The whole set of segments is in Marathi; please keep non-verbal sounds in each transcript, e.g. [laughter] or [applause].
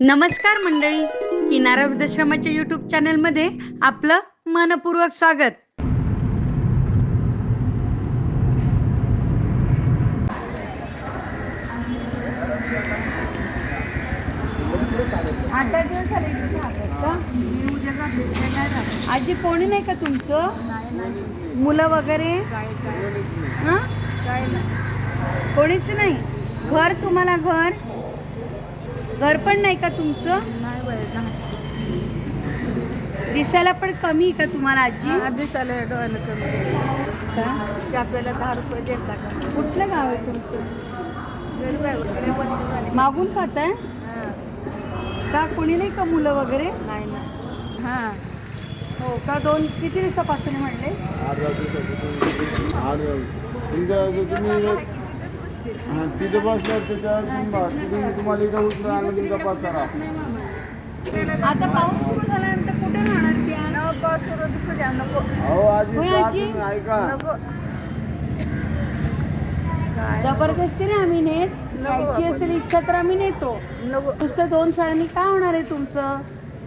नमस्कार मंडळी. किनारा वृद्धाश्रमाच्या युट्यूब चॅनलमध्ये आपलं मनपूर्वक स्वागत. आता दिवस झाले इथे राहतात का? आजी कोणी नाही का तुमचं? मुलं वगैरे? कोणीच नाही? घर तुम्हाला घर? घर पण नाही का तुमचं? दिसायला पण कमी आहे का तुम्हाला आजी? दिसायला डोळ्याला कमी का? आपल्याला दहा रुपये देता का? कुठलं गाव आहे तुमचं? गरीब आहे वगैरे वर्ष झाले. मागून खाताय? हां. का कोणी नाही का मुलं वगैरे? नाही ना हां. हो का? दोन किती दिवसापासून म्हणले? तुम्ही तिथे बसल्यावर त्याच्यावर तिथून तुम्हाला इथं उतरून आणलं तुमचा पसारा आता पाऊस सुरू झाल्यानंतर कुठे राहणार त्या नको सुरू दुखू द्या नको. अहो आजी होय, जा आजी? तुम्ही ऐका नको. काय? जबरदस्तीने आम्ही नेत. यायची असेल इच्छा तर आम्ही नेतो. नको. नुसतं दोन शाळांनी काय होणार आहे तुमचं?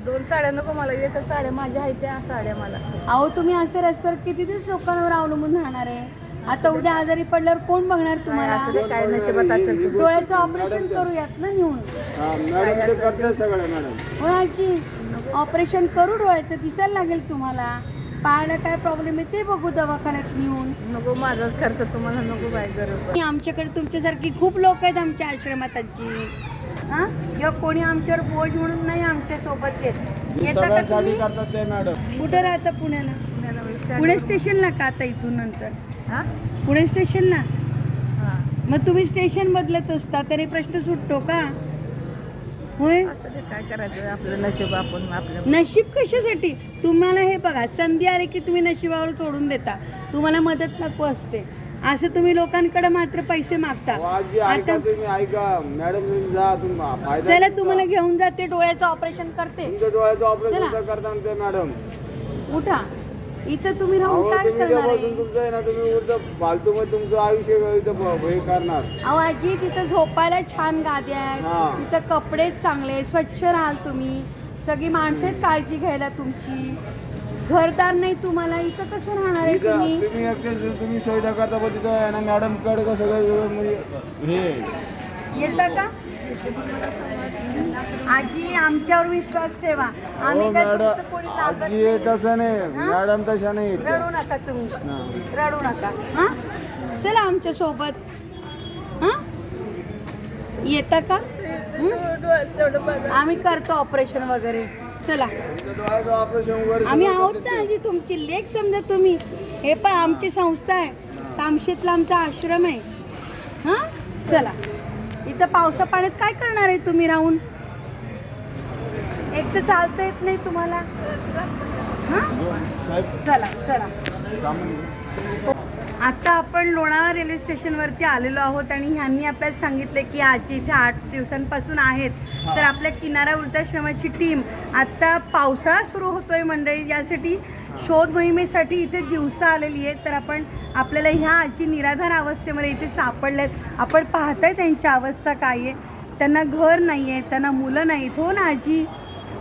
दोन साड्या नको मला एकच साड्या माझ्या आहेत त्या साड्या मला. अहो तुम्ही असे रस्त्यावर किती दिवस लोकांवर अवलंबून राहणार आहे? आता उद्या आजारी पडल्यावर कोण बघणार काय असू दे तुम्हाला काय नशिबात असेल तुझं. डोळ्याचं ऑपरेशन करूयात ना नेऊन. हा, मॅडम ते करते सगळं मॅडम. हो आजी. ऑपरेशन करू डोळ्याचं दिसायला लागेल तुम्हाला. पायाला काय प्रॉब्लेम आहे ते बघू दवाखान्यात नेऊन. नको माझाच खर्च तुम्हाला नको बाय गरज आणि आमच्याकडे तुमच्यासारखी खूप लोक आहेत आमच्या आश्रमात आजी. हा? किंवा कोणी आमच्यावर बोज म्हणून नाही आमच्यासोबत येत. हे येता का सगळ्यासाठी तुम्ही? करतात ते मॅडम. कुठं राहता पुण्याला? पुणे स्टेशनला का आता इथून नंतर? हां? पुणे स्टेशनला? हां. मग तुम्ही स्टेशन बदलत असता तरी प्रश्न सुटतो का? होय? असं ते काय करायचं? आपलं नशीब आपण आपल्या नशीब कशासाठी? तुम्हाला हे बघा संधी आली की तुम्ही नशिबावर सोडून देता. तुम्हाला मदत नको असते. असं तुम्ही लोकांकडे मात्र पैसे मागता. अहो, आजी ऐका आता तुम्ही ऐका. मॅडम तुम्ही जा तुम्ही फायदा चला. तुम्हाला घेऊन जाते डोळ्याचं ऑपरेशन करते. तुमच्या डोळ्याचं चला. ऑपरेशन करतात ते मॅडम. उठा. इथं तुम्ही राहून काय करणार आहे? तुमचं आहे ना तुम्ही उलटं फालतू मध्ये तुमचं आयुष्य इथं हे करणार. अहो आजी तिथं झोपायला छान गाद्या आहेत. हा. तिथं कपडे चांगले स्वच्छ राहाल तुम्ही. सगळी माणसं आहेत काळजी घ्यायला तुमची. घरदार नाही तुम्हाला. इथं कसं राहणार आहे तुम्ही? तुम्ही सुविधा करता पण तिथं आहे ना मॅडमकडे का सगळं सगळं म्हणजे हे येतं का? आजी आमच्यावर विश्वास ठेवा. आम्ही हो काय मॅडम. तुमचं कोणी लागत आजी नाही. तसं नाही. हा? मॅडम तशा नाही आहेत. रडू नका तुम्ही. हा. रडू नका. हा? चला आमच्यासोबत. हा? येता का? हं? आम्ही करतो ऑपरेशन वगैरे. चला. आम्ही आहोत ना. आजी तुमची लेख समजा तुम्ही. हे पण आमची संस्था आहे. तामशेतला आमचा आश्रम आहे. हा? चला. इथं पावसा पाण्यात काय करणार आहे तुम्ही राहून? एक तर चालता येत नाही तुम्हाला. हा? चला चला. आता आपण लोणावळा रेल्वे स्टेशनवरती आलेलो आहोत आणि ह्यांनी आपल्याला सांगितले की आजी इथे आठ दिवसांपासून आहेत. तर आपल्या किनारा वृद्धाश्रमाची टीम आता पावसाळा सुरू होतोय मंडळी. यासाठी शोध मोहिमेसाठी इथे दिवसा आलेली आहे तर आपण आपल्याला ह्या आजी निराधार अवस्थेमध्ये इथे सापडल्यात आपण पाहताय त्यांची अवस्था काय आहे. त्यांना घर नाही आहे त्यांना मुलं नाहीत हो ना आजी?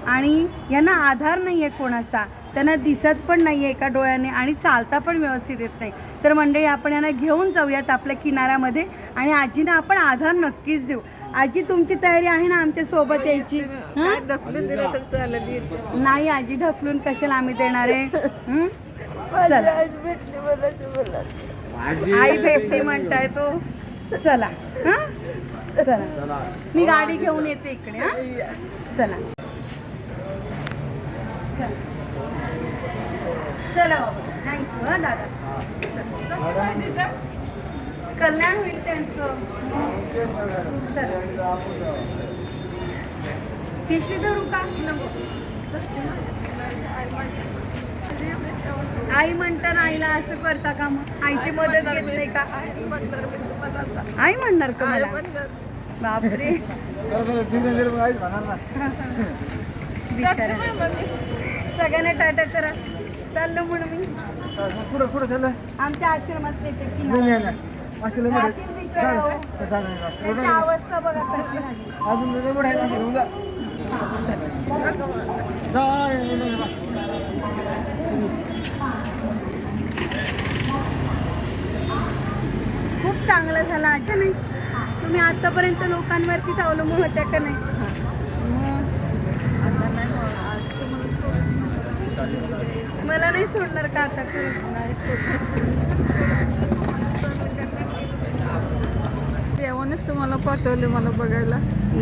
आणि यांना आधार नाही आहे कोणाचा. त्यांना दिसत पण नाही आहे एका डोळ्याने आणि चालता पण व्यवस्थित येत नाही. तर मंडळी आपण यांना घेऊन जाऊयात आपल्या किनाऱ्यामध्ये आणि आजीना आपण आधार नक्कीच देऊ. आजी तुमची तयारी आहे ना आमच्यासोबत यायची. नाही आजी ढकलून कशाला आम्ही देणार आहे? चला. आई भेटली म्हणताय तो. चला. हा? चला चला. मी गाडी घेऊन येते इकडे हा? चला. चला. चला थँक्यू हा दादा. कल्याण होईल त्यांचं. चला. पिशवी धरू का? आई म्हणताना आईला असं करता का मग? आईची मदत घेत नाही का? आई म्हणणार का मला? बापरे. सगळ्यांना टाटा करा. चाललो म्हणून मी. पुढे पुढे झालं आमच्या आश्रमात येते की राहतील बिचारा हो. त्यांची अवस्था बघा कशी झाली खूप चांगलं झालं आजी नाही? तुम्ही आतापर्यंत लोकांवरतीच अवलंबून होत्या का नाही मग आता नाही हो, आजचं मला सोडून नाही. मला नाही सोडणार का आता. देवानेच तुम्हाला पाठवले मला बघायला.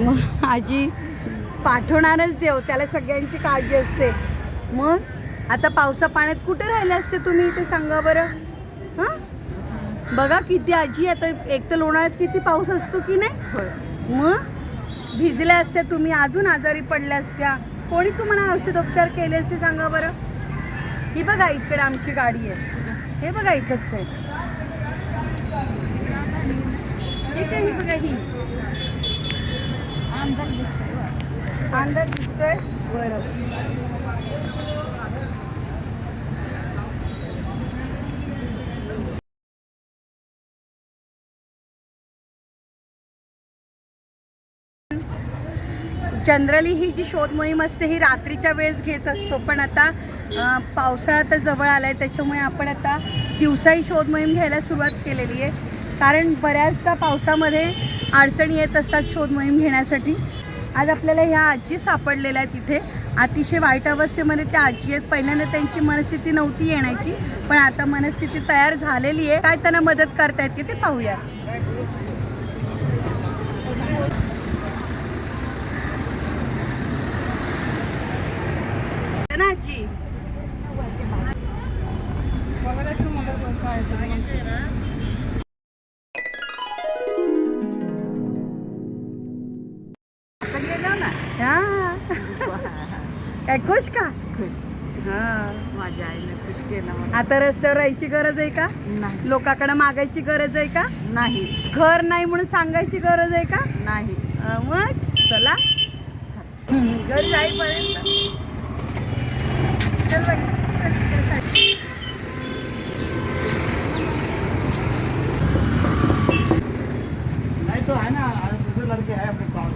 मग आजी पाठवणारच देव त्याला सगळ्यांची काळजी असते. मग आता पावसा पाण्यात कुठे राहिले असते तुम्ही इथे सांगा बरं? हां? बघा किती आजी आता एक तर लोणावळ्यात किती पाऊस असतो की नाही? मग भिजल्या असत्या तुम्ही अजून आजारी पडल्या असत्या. कोणी तुम्हाला औषधोपचार केले असते सांगा बरं? ही बघा इकडे आमची गाडी आहे. हे बघा इथंच आहे. हे काय ही बघा ही. अंदाज दिसतोय. दिसतोय. बरं. जनरली ही जी शोध मोहीम असते ही रात्रीच्या वेळेस घेत असतो. पण आता पावसाळा तर जवळ आला आहे त्याच्यामुळे आपण आता दिवसाही शोध मोहीम घ्यायला सुरुवात केलेली आहे. कारण बऱ्याचदा पावसामध्ये अडचणी येत असतात शोध मोहीम घेण्यासाठी. आज आपल्याला ह्या आजी सापडलेल्या आहेत तिथे अतिशय वाईट अवस्थेमध्ये त्या आजी आहेत. पहिल्यांदा त्यांची मनस्थिती नव्हती येण्याची पण आता मनस्थिती तयार झालेली आहे. काय त्यांना मदत करतायत की ते पाहूया ना आजी बघायला तुम्हाला काय ते. आता गेलो ना हा. काय खुश का? खुश. हा. माझ्या आईने खुश केलं आता रस्त्यावर राहायची गरज आहे का? नाही. लोकांकडे मागायची गरज आहे का? नाही. घर नाही म्हणून सांगायची गरज आहे का? नाही. मग? चला. घर जाईपर्यंत. चल बाई, चल, चल, चल. नहीं तो है ना दूसरे लड़के है अपने पास।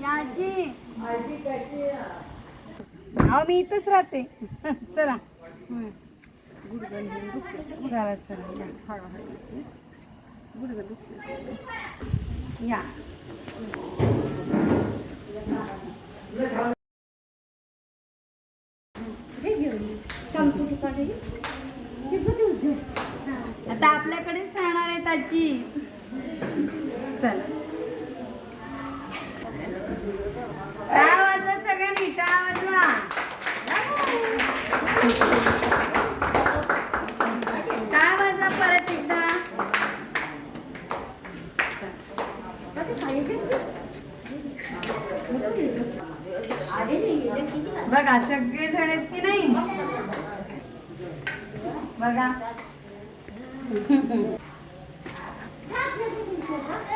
या आजी अहो मी इथंच राहते. चला. चला चला या. या. आता आपल्याकडेच राहणार आहेत आजी. चला. बघा सगळे जण आहेत की नाही? बघा.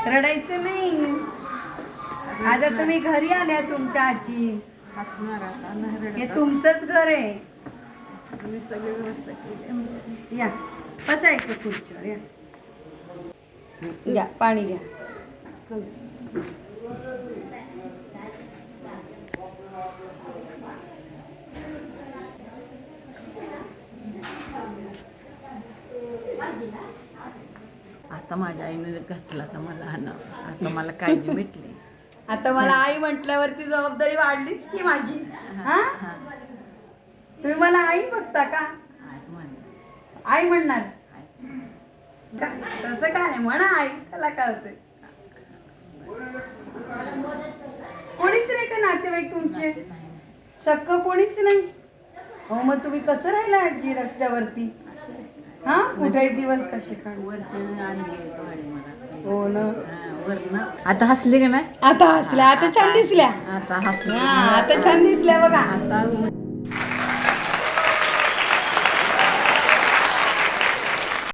रडायचं नाही. आता तुम्ही घरी आल्या तुमच्या आजी. नाही हे. तुमचंच घर आहे. मी सगळी व्यवस्था केली. या. बसा इथं खुर्चीवर या. घ्या पाणी घ्या. आता माझ्या आईने घातला तर मला आणा. आता मला काळजी भेटली. [laughs] आता मला आई म्हटल्यावरती जबाबदारी वाढलीच की माझी? हा. तुम्ही मला आई बघता का? आई म्हणणार. तसं काय म्हणा आई त्याला काय होतंय कोणीच नाही का नातेवाईक तुमचे. सक्क कोणीच नाही? हो मग तुम्ही कसं राहिला आजी रस्त्यावरती? हा? कुठे दिवस कसे हो ना. आता हसली का नाही? आता हसल्या आता छान दिसल्या. आता हसली. हा आता छान दिसल्या बघा. आता